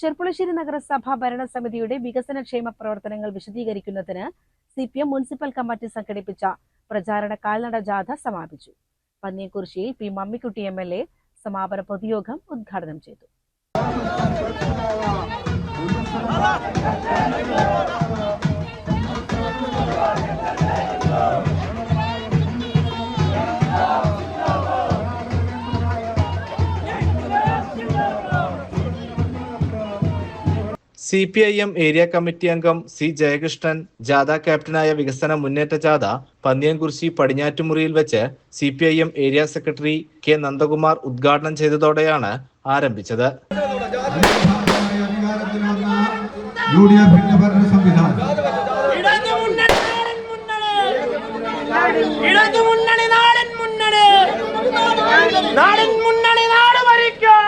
ചെർപ്പുളശ്ശേരി നഗരസഭ ഭരണസമിതിയുടെ വികസനക്ഷേമ പ്രവർത്തനങ്ങൾ വിശദീകരിക്കുന്നതിന് C P M municipal committee സംഘടിപ്പിച്ച പ്രചാരണ കാൽനട ജാഥ സമാപിച്ചു. പന്നിയക്കുറിശ്ശിയിൽ P Mammikutty M L A സമാപന പൊതുയോഗം ഉദ്ഘാടനം ചെയ്തു. C P I M area committee അംഗം സി ജയകൃഷ്ണൻ ജാഥ ക്യാപ്റ്റനായ വികസന മുന്നേറ്റ ജാഥ പന്നിയൻകുറിശി പടിഞ്ഞാറ്റുമുറിയിൽ വെച്ച് C P I M area secretary K Nandakumar ഉദ്ഘാടനം ചെയ്തതോടെയാണ് ആരംഭിച്ചത്. നാടൻ മുന്നണി നാട് ഭരിക്കും.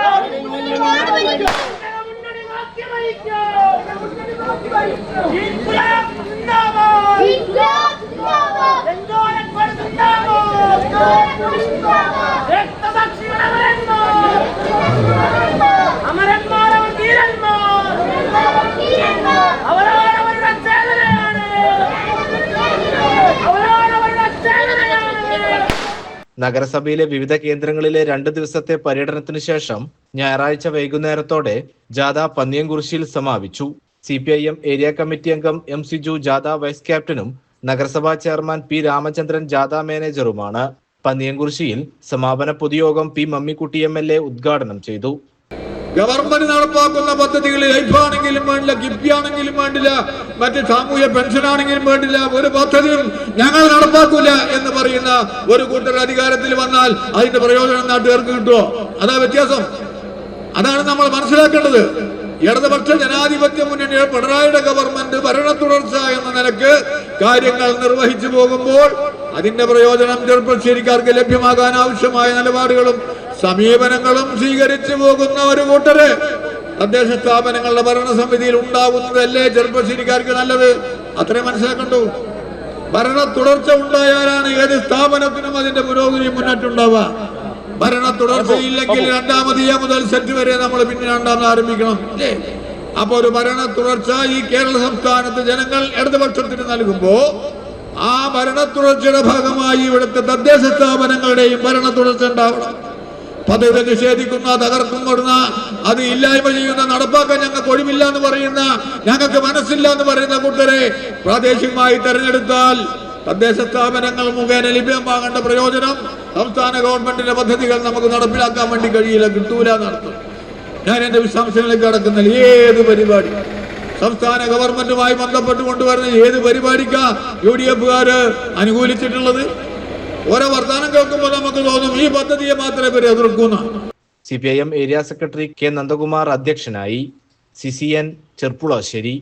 നഗരസഭയിലെ വിവിധ കേന്ദ്രങ്ങളിലെ രണ്ട് ദിവസത്തെ പര്യടനത്തിന് ശേഷം ഞായറാഴ്ച വൈകുന്നേരത്തോടെ ജാഥ പന്നിയംകുറിശിയിൽ സമാപിച്ചു. C P I M area committee അംഗം എം സിജു ജാഥ വൈസ് ക്യാപ്റ്റനും നഗരസഭാ ചെയർമാൻ പി രാമചന്ദ്രൻ ജാഥ മാനേജറുമാണ്. പന്നിയൻകുറിശിയിൽ സമാപന പൊതുയോഗം P Mammikutty M L A ഉദ്ഘാടനം ചെയ്തു. ഗവൺമെന്റ് നടപ്പാക്കുന്ന പദ്ധതികളിൽ ലൈഫ് ആണെങ്കിലും വേണ്ടില്ല ഗിഫ്റ്റ് ആണെങ്കിലും വേണ്ടില്ല മറ്റ് സാമൂഹ്യ പെൻഷൻ ആണെങ്കിലും വേണ്ടില്ല ഒരു പദ്ധതിയും ഞങ്ങൾ നടപ്പാക്കൂല എന്ന് പറയുന്ന ഒരു കൂട്ടർ അധികാരത്തിൽ വന്നാൽ അതിന്റെ പ്രയോജനം നാട്ടുകാർക്ക് കിട്ടുമോ? അതാ വ്യത്യാസം. അതാണ് നമ്മൾ മനസ്സിലാക്കേണ്ടത്. ഇടതുപക്ഷ ജനാധിപത്യ മുന്നണിയുടെ പിണറായിയുടെ ഗവൺമെന്റ് ഭരണ തുടർച്ച എന്ന നിലയ്ക്ക് കാര്യങ്ങൾ നിർവഹിച്ചു പോകുമ്പോൾ അതിന്റെ പ്രയോജനം ചെറുപ്പശ്ശേരിക്കാർക്ക് ലഭ്യമാകാൻ ആവശ്യമായ നിലപാടുകളും സമീപനങ്ങളും സ്വീകരിച്ചു പോകുന്ന ഒരു കൂട്ടര് തദ്ദേശ സ്ഥാപനങ്ങളുടെ ഭരണസമിതിയിൽ ഉണ്ടാകുന്നതല്ലേ ചെറുപ്പശ്ശേരിക്കാർക്ക് നല്ലത്? അത്രയും മനസ്സിലാക്കണ്ടു. ഭരണ തുടർച്ച ഉണ്ടായാലാണ് ഏത് സ്ഥാപനത്തിനും അതിന്റെ പുരോഗതി മുന്നോട്ടുണ്ടാവുക. ഭരണ തുടർച്ചയില്ലെങ്കിൽ രണ്ടാമത് മുതൽ സെറ്റ് വരെ നമ്മൾ പിന്നെ രണ്ടാമത് ആരംഭിക്കണം. അല്ലേ? അപ്പൊ ഒരു ഭരണ തുടർച്ച ഈ കേരള സംസ്ഥാനത്ത് ജനങ്ങൾ ഇടതുപക്ഷത്തിന് നൽകുമ്പോ ആ ഭരണ തുടർച്ചയുടെ ഭാഗമായി ഇവിടുത്തെ തദ്ദേശ സ്ഥാപനങ്ങളുടെയും ഭരണ തുടർച്ച ഉണ്ടാവണം. പദ്ധതി നിഷേധിക്കുന്ന തകർക്കും കൊടുന്ന അത് ഇല്ലായ്മ ചെയ്യുന്ന നടപ്പാക്കാൻ ഞങ്ങൾക്ക് ഒഴിവില്ല എന്ന് പറയുന്ന ഞങ്ങൾക്ക് മനസ്സില്ല എന്ന് പറയുന്ന കൂട്ടരെ പ്രാദേശികമായി തെരഞ്ഞെടുത്താൽ തദ്ദേശ സ്ഥാപനങ്ങൾ മുഖേന ലഭ്യമാകേണ്ട പ്രയോജനം സംസ്ഥാന ഗവൺമെന്റിന്റെ പദ്ധതികൾ നമുക്ക് നടപ്പിലാക്കാൻ വേണ്ടി കഴിയില്ല കിട്ടൂല നടത്തും ഞാൻ എന്റെ വിശദാംശങ്ങളിലേക്ക് കടക്കുന്നില്ല ഏത് പരിപാടി? സംസ്ഥാന ഗവൺമെന്റുമായി ബന്ധപ്പെട്ട് കൊണ്ടുവരുന്ന ഏത് പരിപാടിക്കാ യു ഡി എഫുകാര് അനുകൂലിച്ചിട്ടുള്ളത്? ഓരോ വർത്തമാനം കേൾക്കുമ്പോൾ നമുക്ക് തോന്നും ഈ പദ്ധതിയെ മാത്രമേ ഇവർ എതിർക്കുന്ന C P I M area secretary K Nandakumar അധ്യക്ഷനായി സി സി എൻ ചെർപ്പുളശ്ശേരി